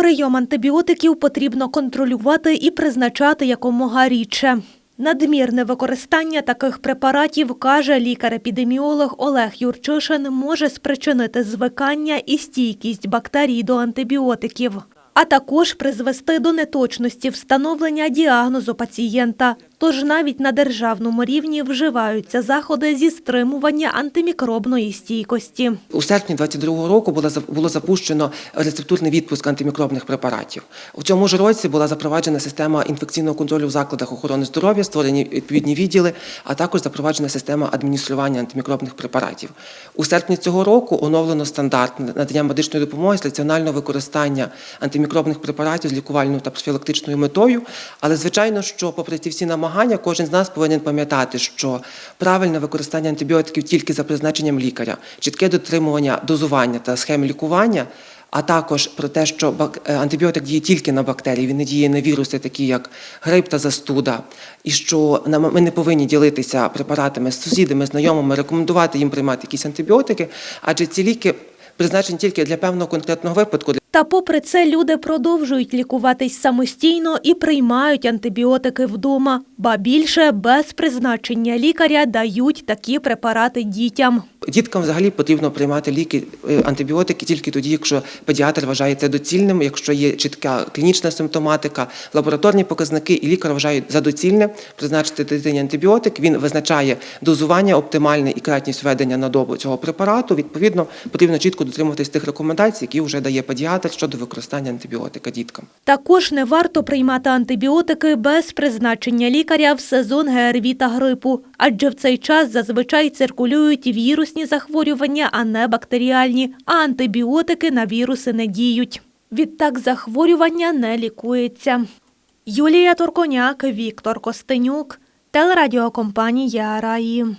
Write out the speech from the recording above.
Прийом антибіотиків потрібно контролювати і призначати якомога рідше. Надмірне використання таких препаратів, каже лікар-епідеміолог Олег Юрчишин, може спричинити звикання і стійкість бактерій до антибіотиків, а також призвести до неточності встановлення діагнозу пацієнта. Тож навіть на державному рівні вживаються заходи зі стримування антимікробної стійкості. У серпні 22-го року було, було запущено рецептурний відпуск антимікробних препаратів. У цьому ж році була запроваджена система інфекційного контролю в закладах охорони здоров'я, створені відповідні відділи, а також запроваджена система адміністрування антимікробних препаратів. У серпні цього року оновлено стандарт надання медичної допомоги з раціонального використання антимікробних препаратів з лікувальною та профілактичною метою. Але звичайно, що попри ці всі намагання, кожен з нас повинен пам'ятати, що правильне використання антибіотиків тільки за призначенням лікаря, чітке дотримування дозування та схем лікування. А також про те, що е, антибіотик діє тільки на бактерії, він не діє на віруси, такі як грип та застуда, і що ми не повинні ділитися препаратами з сусідами, знайомими, рекомендувати їм приймати якісь антибіотики, адже ці ліки призначені тільки для певного конкретного випадку, Та попри це люди продовжують лікуватись самостійно і приймають антибіотики вдома, ба більше без призначення лікаря дають такі препарати дітям. Діткам взагалі потрібно приймати ліки, е, антибіотики тільки тоді, якщо педіатр вважає це доцільним, якщо є чітка клінічна симптоматика, лабораторні показники, і лікар вважає за доцільне призначити дитині антибіотик. Він визначає дозування оптимальне і кратність введення на добу цього препарату. Відповідно, потрібно чітко дотримуватись тих рекомендацій, які вже дає педіатр щодо використання антибіотика діткам. Також не варто приймати антибіотики без призначення лікаря в сезон ГРВІ та грипу, адже в цей час зазвичай циркулюють вірусні захворювання, а не бактеріальні, а антибіотики на віруси не діють. Відтак захворювання не лікується. Юлія Турконяк, Віктор Костенюк, телерадіокомпанія Раї.